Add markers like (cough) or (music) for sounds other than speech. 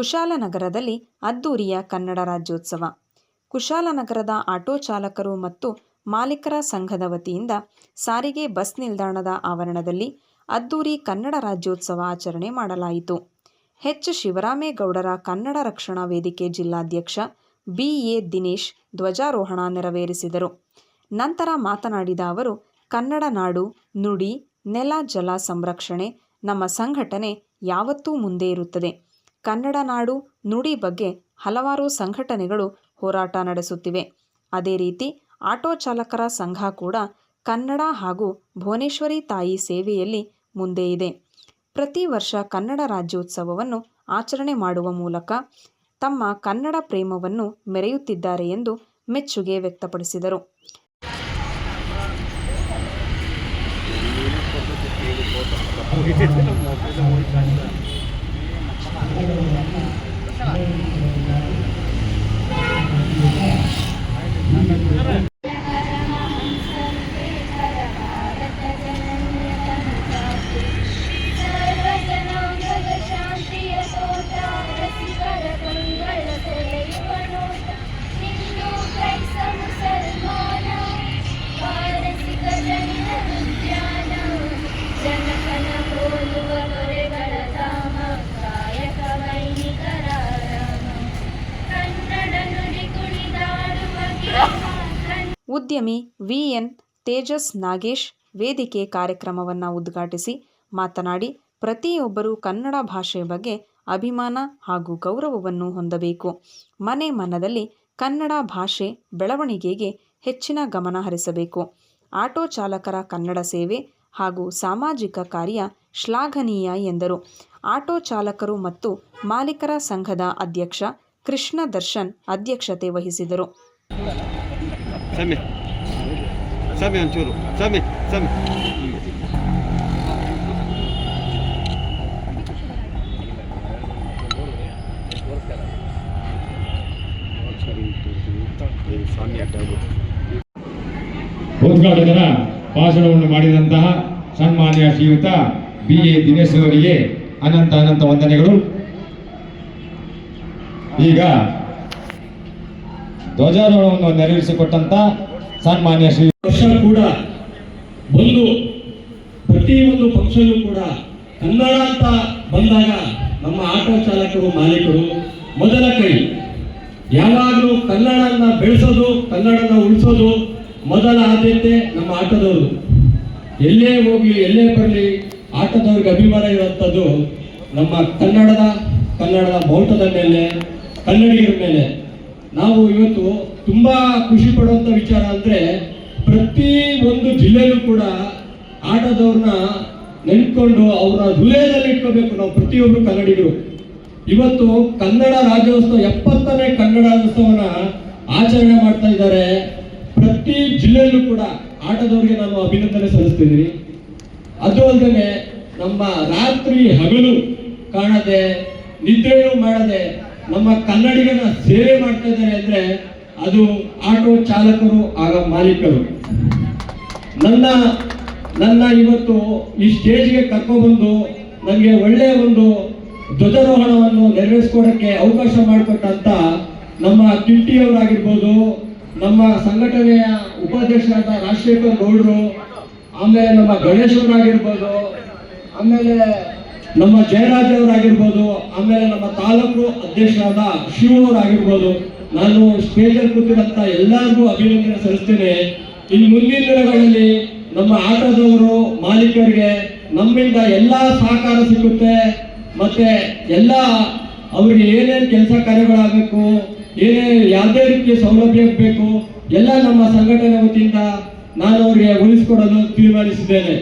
ಕುಶಾಲನಗರದಲ್ಲಿ ಅದ್ದೂರಿಯ ಕನ್ನಡ ರಾಜ್ಯೋತ್ಸವ. ಕುಶಾಲನಗರದ ಆಟೋ ಚಾಲಕರು ಮತ್ತು ಮಾಲೀಕರ ಸಂಘದ ವತಿಯಿಂದ ಸಾರಿಗೆ ಬಸ್ ನಿಲ್ದಾಣದ ಆವರಣದಲ್ಲಿ ಅದ್ದೂರಿ ಕನ್ನಡ ರಾಜ್ಯೋತ್ಸವ ಆಚರಣೆ ಮಾಡಲಾಯಿತು. ಎಚ್ ಶಿವರಾಮೇಗೌಡರ ಕನ್ನಡ ರಕ್ಷಣಾ ವೇದಿಕೆ ಜಿಲ್ಲಾಧ್ಯಕ್ಷ ಬಿ. ಎ. ದಿನೇಶ್ ಧ್ವಜಾರೋಹಣ ನೆರವೇರಿಸಿದರು. ನಂತರ ಮಾತನಾಡಿದ ಅವರು, ಕನ್ನಡ ನಾಡು, ನುಡಿ, ನೆಲ, ಜಲ ಸಂರಕ್ಷಣೆ ನಮ್ಮ ಸಂಘಟನೆ ಯಾವತ್ತೂ ಮುಂದೆ ಇರುತ್ತದೆ. ಕನ್ನಡ ನಾಡು ನುಡಿ ಬಗ್ಗೆ ಹಲವಾರು ಸಂಘಟನೆಗಳು ಹೋರಾಟ ನಡೆಸುತ್ತಿವೆ. ಅದೇ ರೀತಿ ಆಟೋ ಚಾಲಕರ ಸಂಘ ಕೂಡ ಕನ್ನಡ ಹಾಗೂ ಭುವನೇಶ್ವರಿ ತಾಯಿ ಸೇವೆಯಲ್ಲಿ ಮುಂದೆ ಇದೆ. ಪ್ರತಿ ವರ್ಷ ಕನ್ನಡ ರಾಜ್ಯೋತ್ಸವವನ್ನು ಆಚರಣೆ ಮಾಡುವ ಮೂಲಕ ತಮ್ಮ ಕನ್ನಡ ಪ್ರೇಮವನ್ನು ಮೆರೆಯುತ್ತಿದ್ದಾರೆ ಎಂದು ಮೆಚ್ಚುಗೆ ವ್ಯಕ್ತಪಡಿಸಿದರು. (laughs) Давай. ಉದ್ಯಮಿ ವಿಎನ್ ತೇಜಸ್ ನಾಗೇಶ್ ವೇದಿಕೆ ಕಾರ್ಯಕ್ರಮವನ್ನು ಉದ್ಘಾಟಿಸಿ ಮಾತನಾಡಿ, ಪ್ರತಿಯೊಬ್ಬರೂ ಕನ್ನಡ ಭಾಷೆ ಬಗ್ಗೆ ಅಭಿಮಾನ ಹಾಗೂ ಗೌರವವನ್ನು ಹೊಂದಬೇಕು. ಮನೆ ಮನದಲ್ಲಿ ಕನ್ನಡ ಭಾಷೆ ಬೆಳವಣಿಗೆಗೆ ಹೆಚ್ಚಿನ ಗಮನ ಹರಿಸಬೇಕು. ಆಟೋ ಚಾಲಕರ ಕನ್ನಡ ಸೇವೆ ಹಾಗೂ ಸಾಮಾಜಿಕ ಕಾರ್ಯ ಶ್ಲಾಘನೀಯ ಎಂದರು. ಆಟೋ ಚಾಲಕರು ಮತ್ತು ಮಾಲೀಕರ ಸಂಘದ ಅಧ್ಯಕ್ಷ ಕೃಷ್ಣ ದರ್ಶನ್ ಅಧ್ಯಕ್ಷತೆ ವಹಿಸಿದರು. ಸಮಿ. ಸಮಿ ಒಂಚೂರು, ಸಮಿ ಸ್ವಾಮಿ ಅಡ್ಡ ಉದ್ಘಾಟಕರ ಭಾಷಣವನ್ನು ಮಾಡಿದಂತಹ ಸನ್ಮಾನ್ಯ ಶ್ರೀಯುತ ಬಿ ಎ ದಿನೇಶ್ ಅವರಿಗೆ ಅನಂತ ಅನಂತ ವಂದನೆಗಳು. ಈಗ ಧ್ವಜಾರೋಹಣವನ್ನು ನೆರವೇರಿಸಿಕೊಟ್ಟಂತ ಸನ್ಮಾನ್ಯ ಶ್ರೀ ಪಕ್ಷ ಕೂಡ ಒಂದು ಪ್ರತಿಯೊಂದು ಫಂಕ್ಷನ್ ಕೂಡ ಕನ್ನಡ ಅಂತ ಬಂದಾಗ ನಮ್ಮ ಆಟೋ ಚಾಲಕರು, ಮಾಲೀಕರು ಮೊದಲ ಕೈ. ಯಾವಾಗಲೂ ಕನ್ನಡನ ಬೆಳೆಸೋದು ಕನ್ನಡನ ಉಳಿಸೋದು ಮೊದಲ ಆದ್ಯತೆ ನಮ್ಮ ಆಟೋದವರು. ಎಲ್ಲೇ ಹೋಗಲಿ, ಎಲ್ಲೇ ಬರಲಿ, ಆಟೋದವ್ರಿಗೆ ಅಭಿಮಾನ ಇರುವಂಥದ್ದು ನಮ್ಮ ಕನ್ನಡದ ಕನ್ನಡದ ಬೌಟದ ಮೇಲೆ, ಕನ್ನಡಿಗರ ಮೇಲೆ. ನಾವು ಇವತ್ತು ತುಂಬಾ ಖುಷಿ ಪಡುವಂತ ವಿಚಾರ ಅಂದ್ರೆ ಪ್ರತಿ ಒಂದು ಜಿಲ್ಲೆಯಲ್ಲೂ ಕೂಡ ಆಟದವ್ರನ್ನ ನೆನ್ಕೊಂಡು ಅವರ ಹೃದಯದಲ್ಲಿ ಇಟ್ಕೋಬೇಕು ನಾವು ಪ್ರತಿಯೊಬ್ಬರು ಕನ್ನಡಿಗರು. ಇವತ್ತು ಕನ್ನಡ ರಾಜ್ಯೋತ್ಸವ, ಎಪ್ಪತ್ತನೇ ಕನ್ನಡ ರಾಜ್ಯೋತ್ಸವನ ಆಚರಣೆ ಮಾಡ್ತಾ ಇದ್ದಾರೆ. ಪ್ರತಿ ಜಿಲ್ಲೆಯಲ್ಲೂ ಕೂಡ ಆಟದವ್ರಿಗೆ ನಾನು ಅಭಿನಂದನೆ ಸಲ್ಲಿಸ್ತಿದ್ದೀನಿ. ಅದು ಅಲ್ಲದೆ ನಮ್ಮ ರಾತ್ರಿ ಹಗಲು ಕಾಣದೆ, ನಿದ್ರೆಯೂ ಮಾಡದೆ ನಮ್ಮ ಕನ್ನಡಿಗನ ಸೇವೆ ಮಾಡ್ತಾ ಇದ್ದಾರೆ ಅಂದ್ರೆ ಅದು ಆಟೋ ಚಾಲಕರು, ಆಗ ಮಾಲೀಕರು. ನನ್ನ ನನ್ನ ಇವತ್ತು ಈ ಸ್ಟೇಜ್ಗೆ ಕರ್ಕೊಬಂದು ನನಗೆ ಒಳ್ಳೆಯ ಒಂದು ಧ್ವಜಾರೋಹಣವನ್ನು ನೆರವೇರಿಸ್ಕೊಡಕ್ಕೆ ಅವಕಾಶ ಮಾಡಿಕೊಟ್ಟಂತ ನಮ್ಮ ಕಿಟ್ಟಿಯವರಾಗಿರ್ಬೋದು ನಮ್ಮ ಸಂಘಟನೆಯ ಉಪಾಧ್ಯಕ್ಷರಾದ ರಾಜಶೇಖರ್ ಗೌಡರು, ಆಮೇಲೆ ನಮ್ಮ ಗಣೇಶ್ ಅವರಾಗಿರ್ಬೋದು, ಆಮೇಲೆ ನಮ್ಮ ಜಯರಾಜ್ ಅವರಾಗಿರ್ಬೋದು, ಆಮೇಲೆ ನಮ್ಮ ತಾಲೂಕು ಅಧ್ಯಕ್ಷರಾದ ಶಿವರಾಗಿರ್ಬೋದು ನಾನು ಸ್ಟೇಜಲ್ಲಿ ಕೂತಿರಂತ ಎಲ್ಲರಿಗೂ ಅಭಿನಂದನೆ ಸಲ್ಲಿಸ್ತೇನೆ. ಇನ್ನು ಮುಂದಿನ ದಿನಗಳಲ್ಲಿ ನಮ್ಮ ಆಟದವರು, ಮಾಲೀಕರಿಗೆ ನಮ್ಮಿಂದ ಎಲ್ಲ ಸಹಕಾರ ಸಿಗುತ್ತೆ ಮತ್ತೆ ಎಲ್ಲ ಅವರಿಗೆ ಏನೇನು ಕೆಲಸ ಕಾರ್ಯಗಳಾಗಬೇಕು, ಏನೇನು ಯಾವುದೇ ರೀತಿಯ ಸೌಲಭ್ಯ ಬೇಕು, ಎಲ್ಲ ನಮ್ಮ ಸಂಘಟನೆ ವತಿಯಿಂದ ನಾನು ಅವರಿಗೆ ಉಳಿಸ್ಕೊಡಲು ತೀರ್ಮಾನಿಸಿದ್ದೇನೆ.